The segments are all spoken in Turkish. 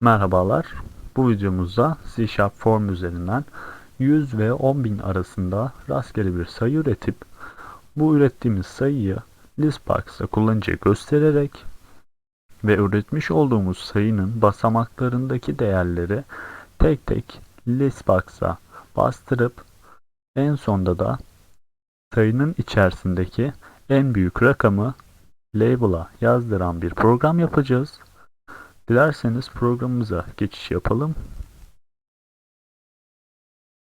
Merhabalar. Bu videomuzda C Sharp Form üzerinden 100 ve 10.000 arasında rastgele bir sayı üretip bu ürettiğimiz sayıyı listbox'ta kullanıcıya göstererek ve üretmiş olduğumuz sayının basamaklarındaki değerleri tek tek listbox'a bastırıp en sonda da sayının içerisindeki en büyük rakamı label'a yazdıran bir program yapacağız. Dilerseniz programımıza geçiş yapalım.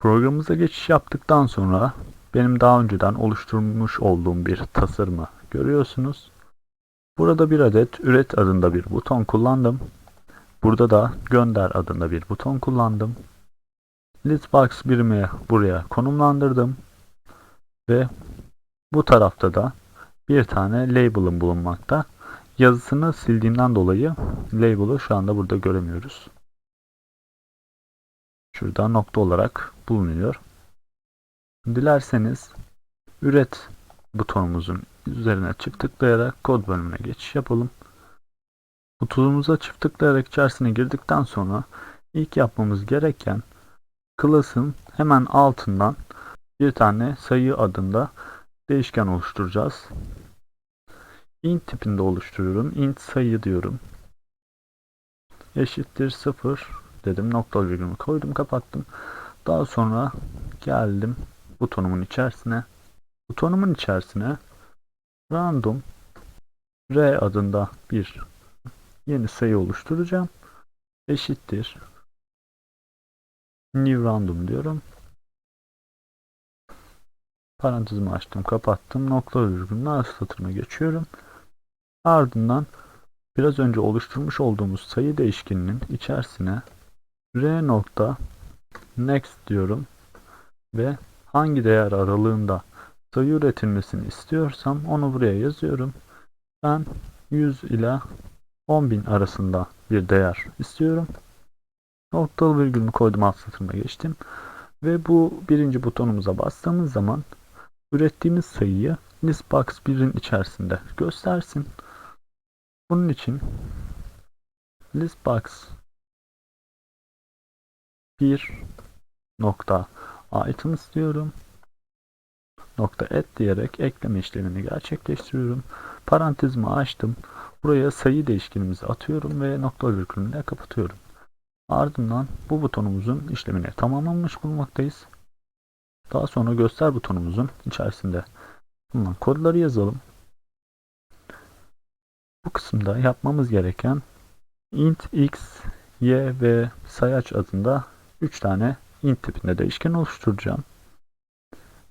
Programımıza geçiş yaptıktan sonra benim daha önceden oluşturmuş olduğum bir tasarımı görüyorsunuz. Burada bir adet üret adında bir buton kullandım. Burada da gönder adında bir buton kullandım. Listbox birimi buraya konumlandırdım. Ve bu tarafta da bir tane label'ım bulunmakta. Yazısını sildiğimden dolayı label'ı şu anda burada göremiyoruz. Şurada nokta olarak bulunuyor. Dilerseniz üret butonumuzun üzerine çift tıklayarak kod bölümüne geçiş yapalım. Butonumuza çift tıklayarak içerisine girdikten sonra ilk yapmamız gereken class'ın hemen altından bir tane sayı adında değişken oluşturacağız int tipinde oluşturuyorum. int sayı diyorum. Eşittir 0 dedim. Nokta virgülümü koydum kapattım. Daha sonra geldim butonumun içerisine. Butonumun içerisine random r adında bir yeni sayı oluşturacağım. Eşittir new random diyorum. Parantezimi açtım, kapattım. Nokta virgülün arası satırına geçiyorum. Ardından biraz önce oluşturmuş olduğumuz sayı değişkeninin içerisine r nokta next diyorum ve hangi değer aralığında sayı üretilmesini istiyorsam onu buraya yazıyorum. Ben 100 ile 10.000 arasında bir değer istiyorum. Noktalı virgülünü koydum alt satırına geçtim. Ve bu birinci butonumuza bastığımız zaman ürettiğimiz sayıyı listbox 1'in içerisinde göstersin. Bunun için listbox bir nokta item istiyorum. Nokta et diyerek ekleme işlemini gerçekleştiriyorum. Parantezimi açtım. Buraya sayı değişkenimizi atıyorum ve nokta virgülünü kapatıyorum. Ardından bu butonumuzun işlemini tamamlanmış bulmaktayız. Daha sonra göster butonumuzun içerisinde bulunan kodları yazalım. Bu kısımda yapmamız gereken int x, y ve sayaç adında 3 tane int tipinde değişken oluşturacağım.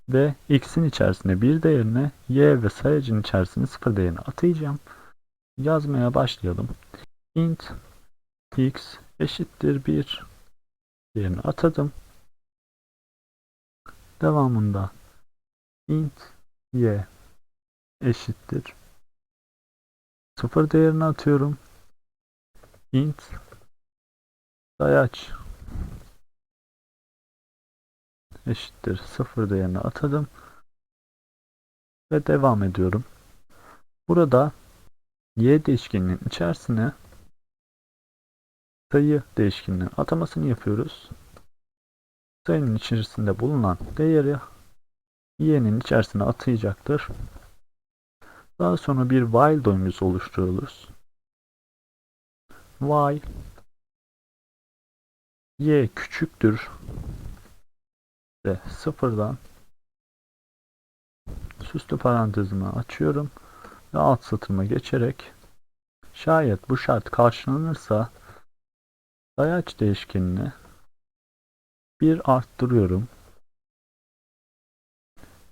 Ve x'in içerisine bir değerine y ve sayacın içerisine sıfır değerini atayacağım. Yazmaya başlayalım. int x eşittir 1 değerini atadım. Devamında int y eşittir Sıfır değerini atıyorum. int sayaç eşittir sıfır değerini atadım ve devam ediyorum. Burada y değişkeninin içerisine sayı değişkeninin atamasını yapıyoruz. Sayının içerisinde bulunan değeri y'nin içerisine atayacaktır. Daha sonra bir while döngüsü oluşturulur. While y küçüktür ve sıfırdan süslü parantezimi açıyorum ve alt satırıma geçerek şayet bu şart karşılanırsa sayaç değişkenini bir arttırıyorum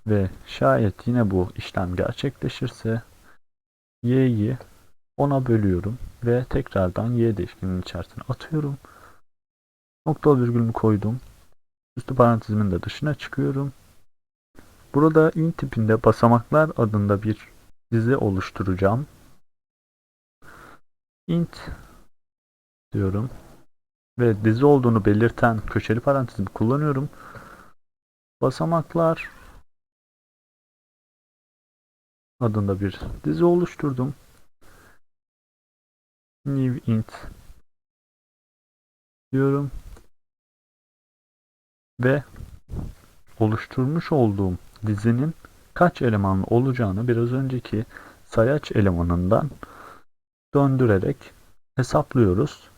ve şayet yine bu işlem gerçekleşirse y'yi 10'a bölüyorum ve tekrardan y değişkeninin içerisine atıyorum. Nokta virgülümü koydum. Üstü parantezimin de dışına çıkıyorum. Burada int tipinde basamaklar adında bir dizi oluşturacağım. int diyorum ve dizi olduğunu belirten köşeli parantezimi kullanıyorum. Basamaklar adında bir dizi oluşturdum. New int diyorum. Ve oluşturmuş olduğum dizinin kaç elemanlı olacağını biraz önceki sayaç elemanından döndürerek hesaplıyoruz.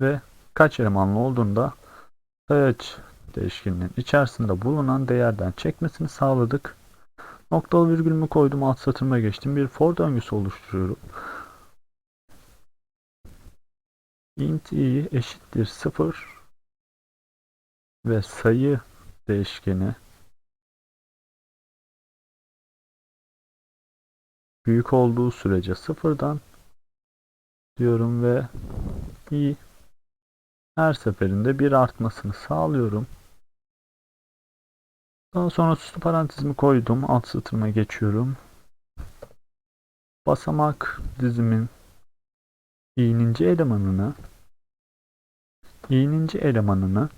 Ve kaç elemanlı olduğunu da sayaç değişkeninin içerisinde bulunan değerden çekmesini sağladık. Noktalı virgülümü koydum alt satırıma geçtim. Bir for döngüsü oluşturuyorum. int i eşittir 0 ve sayı değişkeni büyük olduğu sürece sıfırdan diyorum ve i her seferinde bir artmasını sağlıyorum. Daha sonra süslü parantezimi koydum. Alt satırıma geçiyorum. Basamak dizimin i'ninci elemanını i'ninci elemanını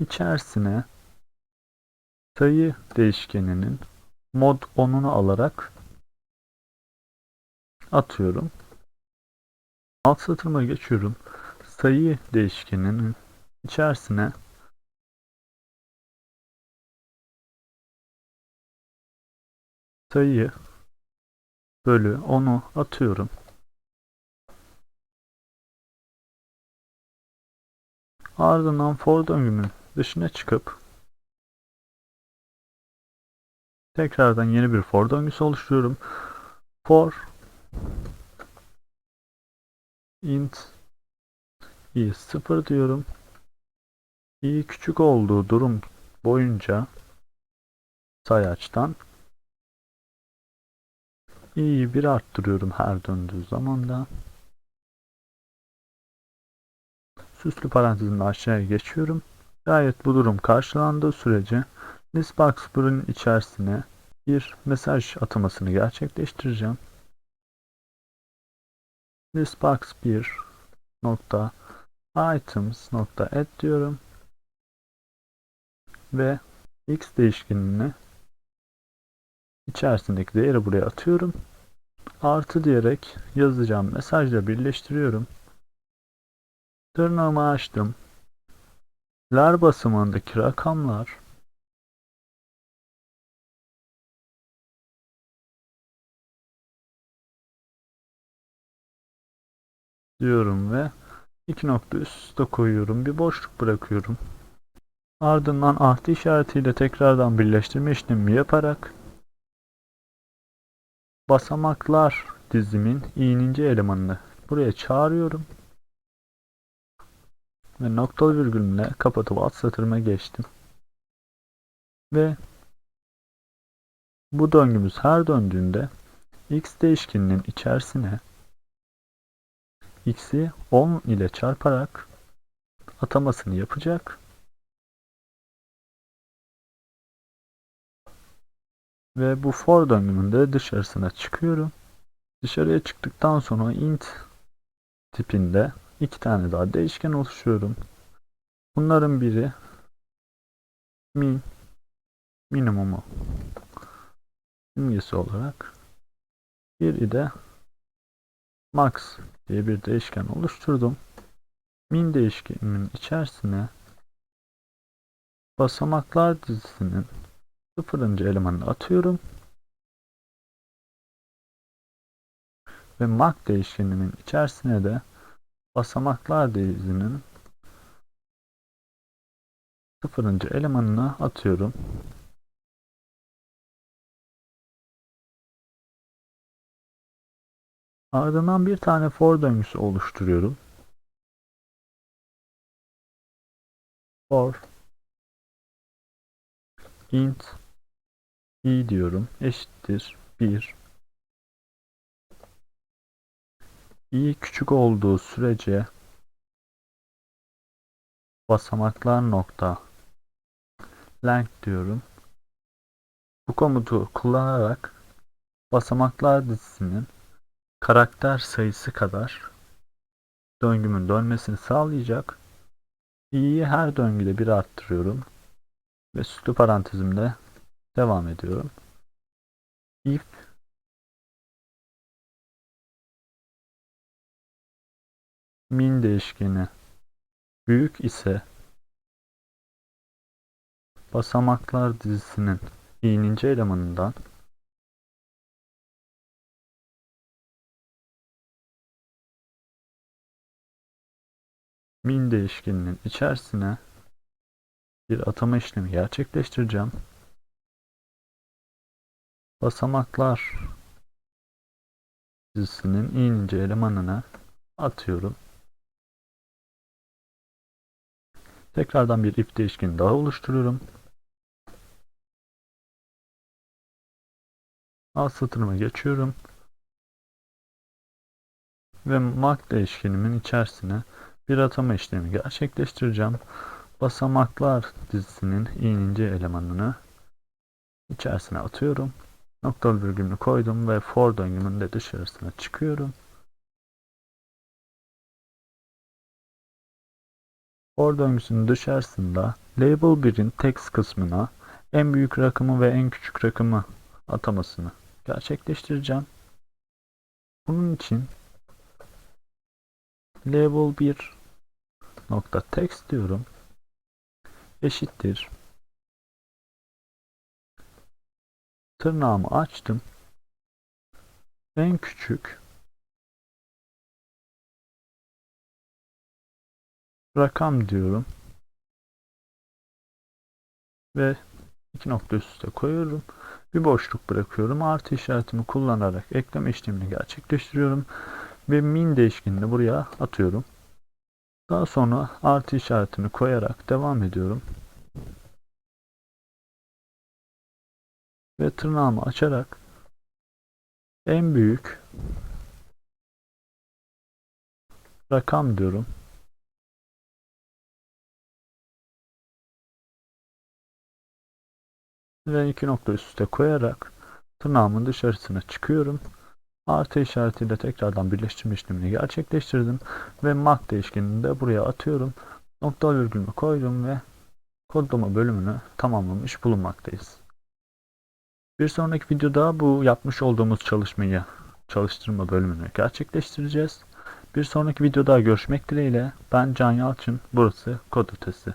içerisine sayı değişkeninin mod 10'unu alarak atıyorum. Alt satırıma geçiyorum. Sayı değişkeninin içerisine sayı bölü 10'u atıyorum. Ardından for döngümün dışına çıkıp tekrardan yeni bir for döngüsü oluşturuyorum. For int i 0 diyorum. i küçük olduğu durum boyunca sayaçtan i'yi bir arttırıyorum her döndüğü zaman da. Süslü parantezin aşağıya geçiyorum. Gayet bu durum karşılandığı sürece Listbox bölümünün içerisine bir mesaj atamasını gerçekleştireceğim. Listbox 1 nokta items nokta add diyorum ve x değişkenini içerisindeki değeri buraya atıyorum. Artı diyerek yazacağım mesajla birleştiriyorum. Tırnağımı açtım. Ler basamağındaki rakamlar diyorum ve iki nokta üst üste koyuyorum. Bir boşluk bırakıyorum. Ardından artı işaretiyle tekrardan birleştirme işlemi yaparak basamaklar dizimin i'ninci elemanını buraya çağırıyorum. Ve noktalı virgülümle kapatıp alt satırıma geçtim. Ve bu döngümüz her döndüğünde x değişkeninin içerisine x'i 10 ile çarparak atamasını yapacak. Ve bu for döngümün de dışarısına çıkıyorum. Dışarıya çıktıktan sonra int tipinde iki tane daha değişken oluşturuyorum. Bunların biri min minimumu simgesi olarak biri de max diye bir değişken oluşturdum. Min değişkenimin içerisine basamaklar dizisinin sıfırıncı elemanını atıyorum. Ve mak değişkenimin içerisine de basamaklar dizinin sıfırıncı elemanını atıyorum. Ardından bir tane for döngüsü oluşturuyorum. For int i diyorum eşittir 1 i küçük olduğu sürece basamaklar nokta length diyorum. Bu komutu kullanarak basamaklar dizisinin karakter sayısı kadar döngümün dönmesini sağlayacak. i'yi her döngüde bir arttırıyorum ve süslü parantezimle devam ediyorum. if min değişkeni büyük ise basamaklar dizisinin i'ninci elemanından min değişkeninin içerisine bir atama işlemi gerçekleştireceğim. Basamaklar dizisinin i'ninci elemanını atıyorum. Tekrardan bir if değişkeni daha oluşturuyorum. Alt satırıma geçiyorum. Ve mark değişkenimin içerisine bir atama işlemi gerçekleştireceğim. Basamaklar dizisinin i'ninci elemanını içerisine atıyorum. Noktalı virgülünü koydum ve for döngümün dışarısına çıkıyorum. For döngüsünün dışarısında label 1'in text kısmına en büyük rakamı ve en küçük rakamı atamasını gerçekleştireceğim. Bunun için label 1 nokta text diyorum eşittir tırnağımı açtım. En küçük rakam diyorum. Ve iki nokta üst üste koyuyorum. Bir boşluk bırakıyorum. Artı işaretimi kullanarak ekleme işlemini gerçekleştiriyorum. Ve min değişkenini buraya atıyorum. Daha sonra artı işaretini koyarak devam ediyorum ve tırnağımı açarak en büyük rakam diyorum. Ve iki nokta üst üste koyarak tırnağımın dışarısına çıkıyorum. Artı işaretiyle tekrardan birleştirme işlemini gerçekleştirdim. Ve mak değişkenini de buraya atıyorum. Nokta virgülümü koydum ve kodlama bölümünü tamamlamış bulunmaktayız. Bir sonraki videoda bu yapmış olduğumuz çalışmayı çalıştırma bölümünü gerçekleştireceğiz. Bir sonraki videoda görüşmek dileğiyle ben Can Yalçın, burası Kod Ötesi.